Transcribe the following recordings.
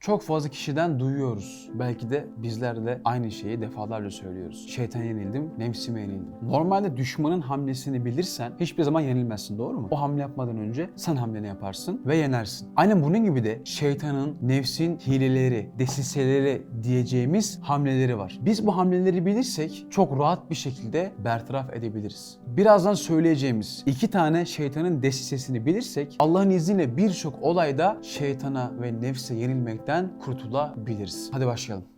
Çok fazla kişiden duyuyoruz. Belki de bizler de aynı şeyi defalarca söylüyoruz. Şeytana yenildim, nefsime yenildim. Normalde düşmanın hamlesini bilirsen hiçbir zaman yenilmezsin doğru mu? O hamle yapmadan önce sen hamleni yaparsın ve yenersin. Aynen bunun gibi de şeytanın, nefsin hileleri, desiseleri diyeceğimiz hamleleri var. Biz bu hamleleri bilirsek çok rahat bir şekilde bertaraf edebiliriz. Birazdan söyleyeceğimiz iki tane şeytanın desisesini bilirsek Allah'ın izniyle birçok olayda şeytana ve nefse yenilmekten kurtulabiliriz. Hadi başlayalım.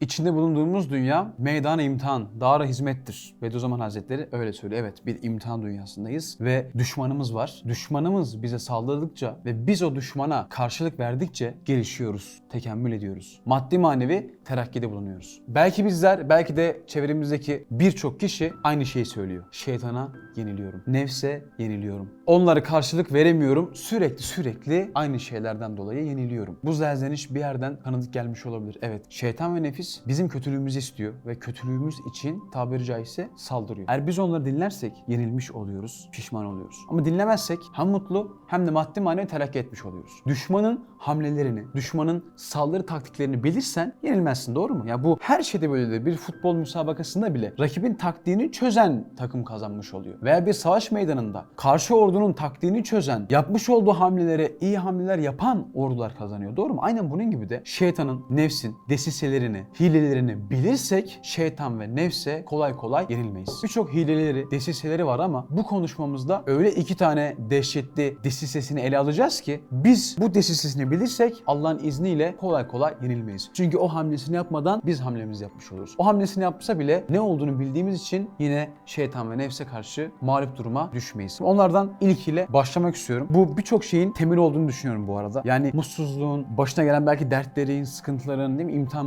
İçinde bulunduğumuz dünya meydan imtihan, dara hizmettir. Bediüzzaman Hazretleri öyle söylüyor. Evet bir imtihan dünyasındayız ve düşmanımız var. Düşmanımız bize saldırdıkça ve biz o düşmana karşılık verdikçe gelişiyoruz, tekemmül ediyoruz. Maddi manevi terakkide bulunuyoruz. Belki bizler, belki de çevremizdeki birçok kişi aynı şeyi söylüyor. Şeytana yeniliyorum, nefse yeniliyorum. Onlara karşılık veremiyorum. Sürekli sürekli aynı şeylerden dolayı yeniliyorum. Bu zelzeniş bir yerden tanıdık gelmiş olabilir. Evet, şeytan ve nefis bizim kötülüğümüzü istiyor ve kötülüğümüz için tabiri caizse saldırıyor. Eğer biz onları dinlersek yenilmiş oluyoruz, pişman oluyoruz. Ama dinlemezsek hem mutlu hem de maddi manevi terakki etmiş oluyoruz. Düşmanın hamlelerini, düşmanın saldırı taktiklerini bilirsen yenilmezsin doğru mu? Ya bu her şeyde böyledir. Bir futbol müsabakasında bile rakibin taktiğini çözen takım kazanmış oluyor. Veya bir savaş meydanında karşı ordunun taktiğini çözen, yapmış olduğu hamlelere iyi hamleler yapan ordular kazanıyor. Doğru mu? Aynen bunun gibi de şeytanın, nefsin desiselerini, hilelerini bilirsek şeytan ve nefse kolay kolay yenilmeyiz. Birçok hileleri, desiseleri var ama bu konuşmamızda öyle iki tane dehşetli desisesini ele alacağız ki biz bu desisesini bilirsek Allah'ın izniyle kolay kolay yenilmeyiz. Çünkü o hamlesini yapmadan biz hamlemizi yapmış oluruz. O hamlesini yapsa bile ne olduğunu bildiğimiz için yine şeytan ve nefse karşı mağlup duruma düşmeyiz. Onlardan ilkiyle başlamak istiyorum. Bu birçok şeyin temeli olduğunu düşünüyorum bu arada. Yani mutsuzluğun, başına gelen belki dertlerin, sıkıntıların, değil mi? imtihan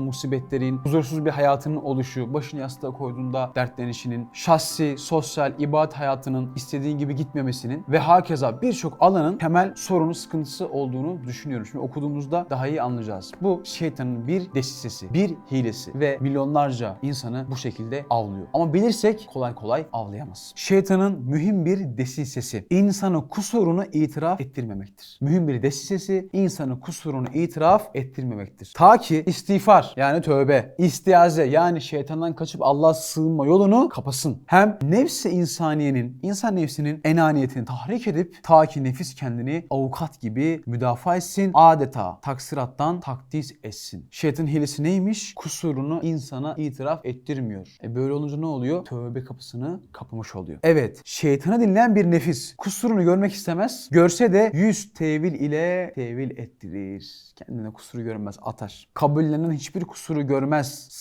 musibetlerin, huzursuz bir hayatının oluşu, başını yastığa koyduğunda dertlenişinin, şahsi, sosyal, ibadet hayatının istediğin gibi gitmemesinin ve hakeza birçok alanın temel sorunu, sıkıntısı olduğunu düşünüyorum. Şimdi okuduğumuzda daha iyi anlayacağız. Bu şeytanın bir desisesi, bir hilesi ve milyonlarca insanı bu şekilde avlıyor. Ama bilirsek kolay kolay avlayamaz. Şeytanın mühim bir desisesi insanı kusurunu itiraf ettirmemektir. Mühim bir desisesi insanı kusurunu itiraf ettirmemektir. Ta ki istiğfar yani tövbe, istiaze yani şeytandan kaçıp Allah'a sığınma yolunu kapasın. Hem nefsi insaniyenin, insan nefsinin enaniyetini tahrik edip ta ki nefis kendini avukat gibi müdafaa etsin. Adeta taksirattan takdis etsin. Şeytan hilesi neymiş? Kusurunu insana itiraf ettirmiyor. E böyle olunca ne oluyor? Tövbe kapısını kapamış oluyor. Evet, şeytanı dinleyen bir nefis kusurunu görmek istemez. Görse de yüz tevil ile tevil ettirir. Kendine kusuru görmez, atar. Kabullenen hiçbir kusuru görmez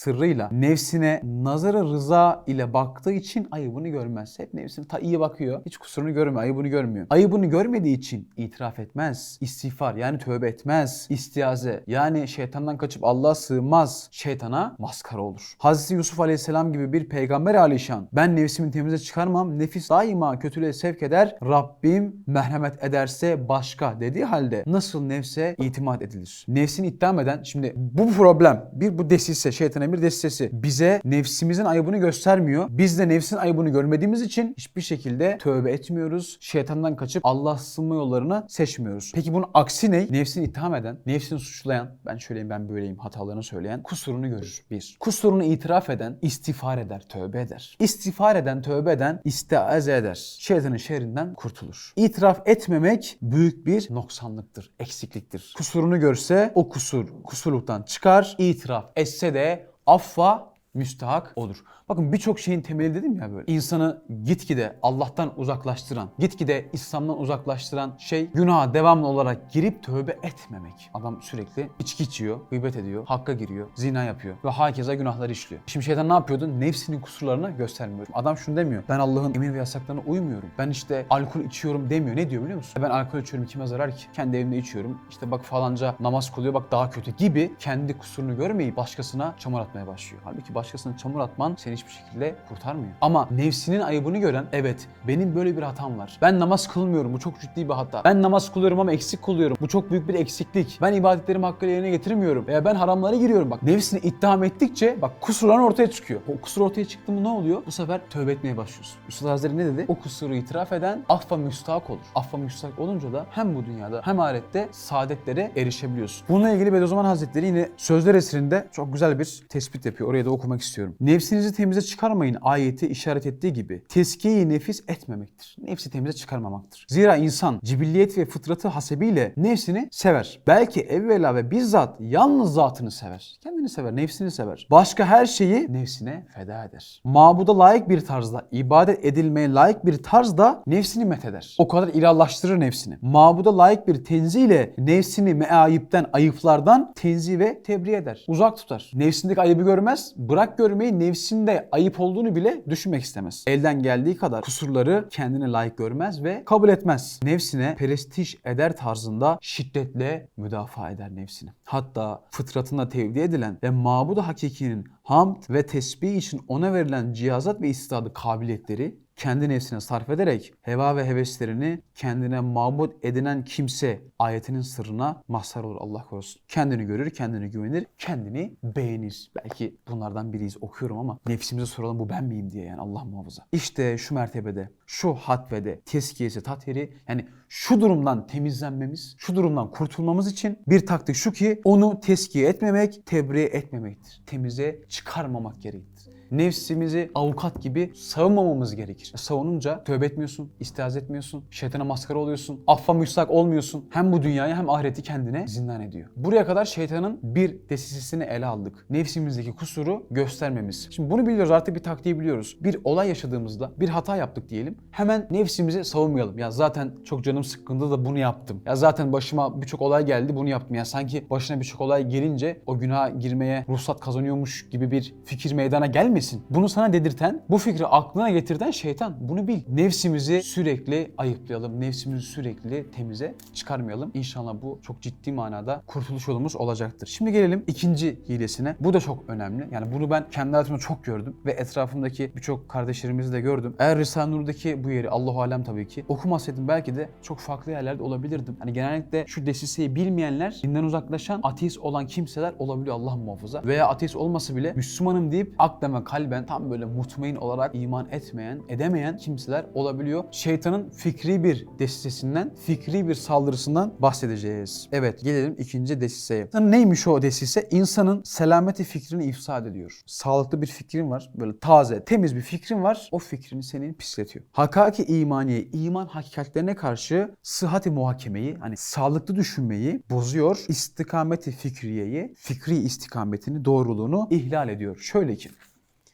sırrıyla. Nefsine nazarı rıza ile baktığı için ayıbını görmez. Hep nefsine ta iyi bakıyor. Hiç kusurunu görmüyor, ayıbını görmüyor. Ayıbını görmediği için itiraf etmez. İstiğfar yani tövbe etmez. İstiaze yani şeytandan kaçıp Allah'a sığmaz. Şeytana maskara olur. Hazreti Yusuf Aleyhisselam gibi bir peygamber alişan. Ben nefsimi temize çıkarmam. Nefis daima kötülüğe sevk eder. Rabbim merhamet ederse başka dediği halde nasıl nefse itimat edilir? Nefsini iddiam eden şimdi bu problem bir bu desise şeytanın bir desisesi bize nefsimizin ayıbını göstermiyor. Biz de nefsin ayıbını görmediğimiz için hiçbir şekilde tövbe etmiyoruz. Şeytandan kaçıp Allah sığınma yollarını seçmiyoruz. Peki bunun aksi ne? Nefsini itham eden, nefsini suçlayan, ben şöyleyim ben böyleyim hatalarını söyleyen kusurunu görür. Bir. Kusurunu itiraf eden istiğfar eder, tövbe eder. İstiğfar eden, tövbe eden istiaze eder. Şeytanın şerrinden kurtulur. İtiraf etmemek büyük bir noksanlıktır, eksikliktir. Kusurunu görse o kusur kusurluktan çıkar. İtiraf etse de affa müstahak olur. Bakın birçok şeyin temeli dedim ya böyle. İnsanı gitgide Allah'tan uzaklaştıran, gitgide İslam'dan uzaklaştıran şey günaha devamlı olarak girip tövbe etmemek. Adam sürekli içki içiyor, gıybet ediyor, hakka giriyor, zina yapıyor ve hakeza günahları işliyor. Şimdi şeytan ne yapıyordu? Nefsinin kusurlarını göstermiyor. Adam şunu demiyor. Ben Allah'ın emir ve yasaklarına uymuyorum. Ben işte alkol içiyorum demiyor. Ne diyor biliyor musun? Ben alkol içiyorum kime zarar ki? Kendi evimde içiyorum. İşte bak falanca namaz kılıyor bak daha kötü gibi kendi kusurunu görmeyip başkasına çamur atmaya başlıyor. Halbuki başkasına çamur atman seni hiçbir şekilde kurtarmıyor. Ama nefsinin ayıbını gören evet benim böyle bir hatam var. Ben namaz kılmıyorum bu çok ciddi bir hata. Ben namaz kılıyorum ama eksik kılıyorum. Bu çok büyük bir eksiklik. Ben ibadetlerimi hakkıyla yerine getirmiyorum. Veya ben haramlara giriyorum. Bak nefsini ittiham ettikçe bak kusurların ortaya çıkıyor. O kusur ortaya çıktı mı ne oluyor? Bu sefer tövbe etmeye başlıyorsun. Üstad Hazretleri ne dedi? O kusuru itiraf eden affa müstahak olur. Affa müstahak olunca da hem bu dünyada hem ahirette saadetlere erişebiliyorsun. Bununla ilgili Bediüzzaman Hazretleri yine Sözler eserinde çok güzel bir tespit yapıyor. Oraya da okumak istiyorum. Nefsinizi temize çıkarmayın ayeti işaret ettiği gibi teskiye nefis etmemektir. Nefsi temize çıkarmamaktır. Zira insan cibilliyet ve fıtratı hasebiyle nefsini sever. Belki evvela ve bizzat yalnız zatını sever. Kendini sever, nefsini sever. Başka her şeyi nefsine feda eder. Mabuda layık bir tarzda, ibadet edilmeye layık bir tarzda nefsini metheder. O kadar ilahlaştırır nefsini. Mabuda layık bir tenziyle nefsini meayipten, ayıplardan tenzih ve tebriğ eder. Uzak tutar. Nefsindeki ayıbı görmez. Bırak görmeyi nefsinde ayıp olduğunu bile düşünmek istemez. Elden geldiği kadar kusurları kendine layık görmez ve kabul etmez. Nefsine prestij eder tarzında şiddetle müdafaa eder nefsini. Hatta fıtratında tevdi edilen ve mabudu hakikinin hamd ve tesbih için ona verilen cihazat ve istidadı kabiliyetleri kendi nefsine sarf ederek heva ve heveslerini kendine mabut edinen kimse ayetinin sırrına mazhar olur Allah korusun. Kendini görür, kendini güvenir, kendini beğenir. Belki bunlardan biriyiz okuyorum ama nefsimize soralım bu ben miyim diye yani Allah muhafaza. İşte şu mertebede, şu hatvede, teskiyesi, tathiri yani şu durumdan temizlenmemiz, şu durumdan kurtulmamız için bir taktik şu ki onu teskiye etmemek, tebriğe etmemektir. Temize çıkarmamak gerektir nefsimizi avukat gibi savunmamamız gerekir. Savununca tövbe etmiyorsun, istihaz etmiyorsun, şeytana maskara oluyorsun, affa müstak olmuyorsun. Hem bu dünyayı hem ahireti kendine zindan ediyor. Buraya kadar şeytanın bir desisesini ele aldık. Nefsimizdeki kusuru göstermemiz. Şimdi bunu biliyoruz artık bir taktiği biliyoruz. Bir olay yaşadığımızda bir hata yaptık diyelim. Hemen nefsimizi savunmayalım. Ya zaten çok canım sıkkındı da bunu yaptım. Ya zaten başıma birçok olay geldi bunu yaptım. Ya sanki başına birçok olay gelince o günaha girmeye ruhsat kazanıyormuş gibi bir fikir meydana gelmesin. Bunu sana dedirten, bu fikri aklına getirten şeytan. Bunu bil. Nefsimizi sürekli ayıplayalım. Nefsimizi sürekli temize çıkarmayalım. İnşallah bu çok ciddi manada kurtuluş yolumuz olacaktır. Şimdi gelelim ikinci hilesine. Bu da çok önemli. Yani bunu ben kendi hayatımda çok gördüm ve etrafımdaki birçok kardeşlerimizi de gördüm. Eğer Risale-i Nur'daki bu yeri Allahu alem tabii ki okumasaydım belki de çok farklı yerlerde olabilirdim. Hani genellikle şu desiseyi bilmeyenler, dinden uzaklaşan, ateist olan kimseler olabiliyor Allah muhafaza. Veya ateist olması bile Müslümanım deyip aklen ve kalben tam böyle mutmain olarak iman etmeyen, edemeyen kimseler olabiliyor. Şeytanın fikri bir desisesinden, fikri bir saldırısından bahsedeceğiz. Evet gelelim ikinci desiseye. Neymiş o desise? İnsanın selameti fikrini ifsad ediyor. Sağlıklı bir fikrin var. Böyle taze, temiz bir fikrin var. O fikrini senin pisletiyor. Hakaki imaniye, iman hakikatlerine karşı sıhhati muhakemeyi, hani sağlıklı düşünmeyi bozuyor. İstikameti fikriyeyi, fikri istikametini, doğruluğunu ihlal ediyor. Şöyle ki,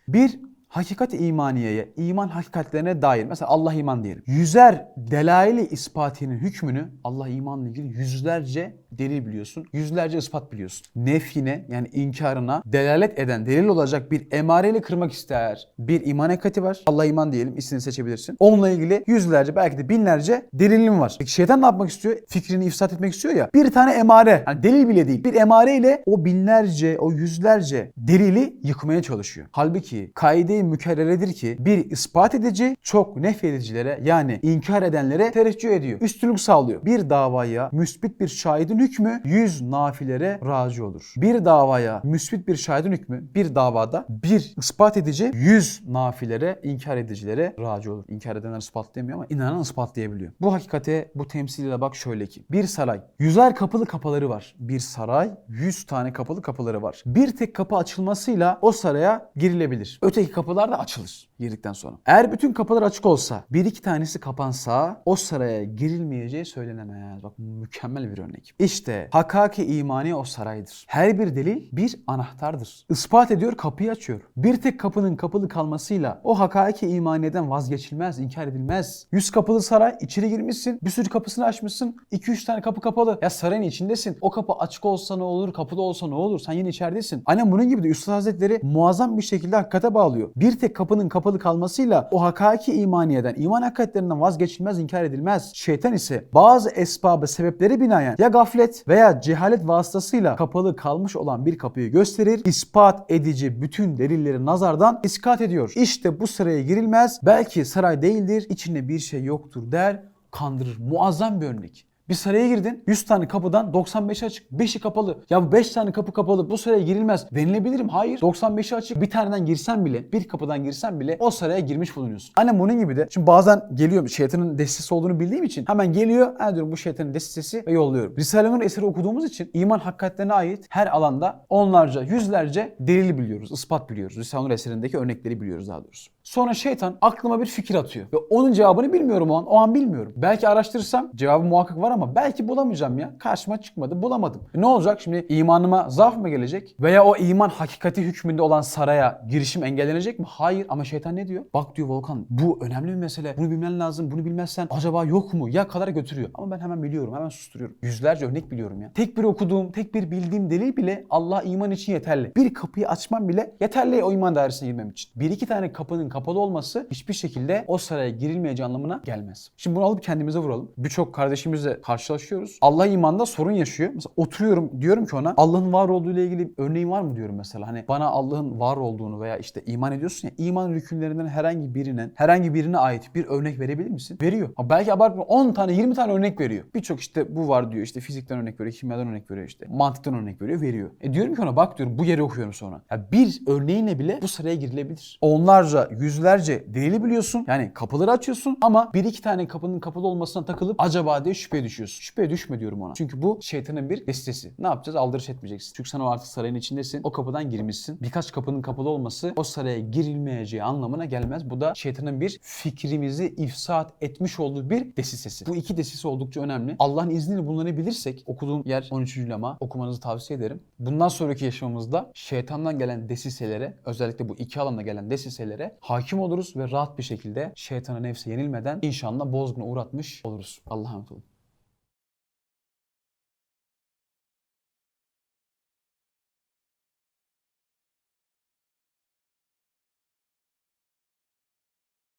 bir hakikat imaniyeye, iman hakikatlerine dair mesela Allah iman diyelim. Yüzer delaili ispatinin hükmünü Allah imanla ilgili yüzlerce delil biliyorsun. Yüzlerce ispat biliyorsun. Nefyine yani inkarına delalet eden, delil olacak bir emareyle kırmak ister. Bir iman hakikati var. Allah iman diyelim. istediğini seçebilirsin. Onunla ilgili yüzlerce belki de binlerce delilin var. Peki şeytan ne yapmak istiyor? Fikrini ifsat etmek istiyor ya. Bir tane emare. Yani delil bile değil. Bir emareyle o binlerce, o yüzlerce delili yıkmaya çalışıyor. Halbuki kaide-i mükerreredir ki bir ispat edici çok nefyedicilere yani inkar edenlere tereccüh ediyor. Üstünlük sağlıyor. Bir davaya müsbit bir şahidin hükmü 100 nafilere raci olur. Bir davaya müsbit bir şahidin hükmü bir davada bir ispat edici 100 nafilere inkar edicilere raci olur. İnkar edenler ispatlayamıyor ama inanan ispatlayabiliyor. Bu hakikate bu temsiliyle bak şöyle ki bir saray yüzer kapılı kapıları var. Bir saray 100 tane kapılı kapıları var. Bir tek kapı açılmasıyla o saraya girilebilir. Öteki kapılar da açılır girdikten sonra. Eğer bütün kapılar açık olsa bir iki tanesi kapansa o saraya girilmeyeceği söylenemez. Bak mükemmel bir örnek. İşte hakaki imani o saraydır. Her bir delil bir anahtardır. Ispat ediyor kapıyı açıyor. Bir tek kapının kapılı kalmasıyla o hakiki imaniyeden vazgeçilmez, inkar edilmez. Yüz kapılı saray içeri girmişsin bir sürü kapısını açmışsın. 2-3 tane kapı kapalı. Ya sarayın içindesin. O kapı açık olsa ne olur, kapıda olsa ne olur? Sen yine içeridesin. Aynen bunun gibi de Üstad Hazretleri muazzam bir şekilde hakikate bağlıyor. Bir tek kapının kapalı kalmasıyla o hakiki imaniyeden, iman hakikatlerinden vazgeçilmez, inkar edilmez. Şeytan ise bazı esbabı, sebepleri binaen ya gaflet veya cehalet vasıtasıyla kapalı kalmış olan bir kapıyı gösterir, ispat edici bütün delilleri nazardan iskat ediyor. İşte bu sıraya girilmez, belki saray değildir, içinde bir şey yoktur der, kandırır. Muazzam bir örnek. Bir saraya girdin. 100 tane kapıdan 95'i açık. 5'i kapalı. Ya bu 5 tane kapı kapalı. Bu saraya girilmez. Denilebilir mi? Hayır. 95'i açık. Bir taneden girsen bile, bir kapıdan girsen bile o saraya girmiş bulunuyorsun. Aynen bunun gibi de. Şimdi bazen geliyor şeytanın destesi olduğunu bildiğim için hemen geliyor. Ha diyorum bu şeytanın destesi ve yolluyorum. Risale-i Nur eseri okuduğumuz için iman hakikatlerine ait her alanda onlarca, yüzlerce delil biliyoruz, ispat biliyoruz. Risale-i Nur eserindeki örnekleri biliyoruz daha doğrusu. Sonra şeytan aklıma bir fikir atıyor. Ve onun cevabını bilmiyorum o an. O an bilmiyorum. Belki araştırırsam cevabı muhakkak var ama belki bulamayacağım ya. Karşıma çıkmadı. Bulamadım. E ne olacak? Şimdi imanıma zaaf mı gelecek? Veya o iman hakikati hükmünde olan saraya girişim engellenecek mi? Hayır. Ama şeytan ne diyor? Bak diyor Volkan bu önemli bir mesele. Bunu bilmen lazım. Bunu bilmezsen acaba yok mu? Ya kadar götürüyor. Ama ben hemen biliyorum. Hemen susturuyorum. Yüzlerce örnek biliyorum ya. Tek bir okuduğum, tek bir bildiğim delil bile Allah iman için yeterli. Bir kapıyı açmam bile yeterli o iman dairesine girmem için. Bir iki tane kapının kapalı olması hiçbir şekilde o saraya girilmeyeceği anlamına gelmez. Şimdi bunu alıp kendimize vuralım. Birçok kardeşimizle karşılaşıyoruz. Allah imanda sorun yaşıyor. Mesela oturuyorum diyorum ki ona Allah'ın var olduğu ile ilgili örneğin var mı diyorum mesela. Hani bana Allah'ın var olduğunu veya işte iman ediyorsun ya iman rükünlerinden herhangi birinin herhangi birine ait bir örnek verebilir misin? Veriyor. Ama belki abartma 10 tane 20 tane örnek veriyor. Birçok işte bu var diyor. işte fizikten örnek veriyor, kimyadan örnek veriyor işte. Mantıktan örnek veriyor, veriyor. E diyorum ki ona bak diyorum bu yeri okuyorum sonra. Ya bir örneğine bile bu sıraya girilebilir. Onlarca, yüzlerce delili biliyorsun. Yani kapıları açıyorsun ama bir iki tane kapının kapalı olmasına takılıp acaba diye şüpheye düşüyorsun. Şüpheye düşme diyorum ona. Çünkü bu şeytanın bir destesi. Ne yapacağız? Aldırış etmeyeceksin. Çünkü sen o artık sarayın içindesin. O kapıdan girmişsin. Birkaç kapının kapalı olması o saraya girilmeyeceği anlamına gelmez. Bu da şeytanın bir fikrimizi ifsat etmiş olduğu bir desisesi. Bu iki desisi oldukça önemli. Allah'ın izniyle bunları bilirsek okuduğum yer 13. lama okumanızı tavsiye ederim. Bundan sonraki yaşamımızda şeytandan gelen desiselere özellikle bu iki alanda gelen desiselere hakim oluruz ve rahat bir şekilde şeytana nefse yenilmeden inşallah bozguna uğratmış oluruz. Allah'a emanet olun.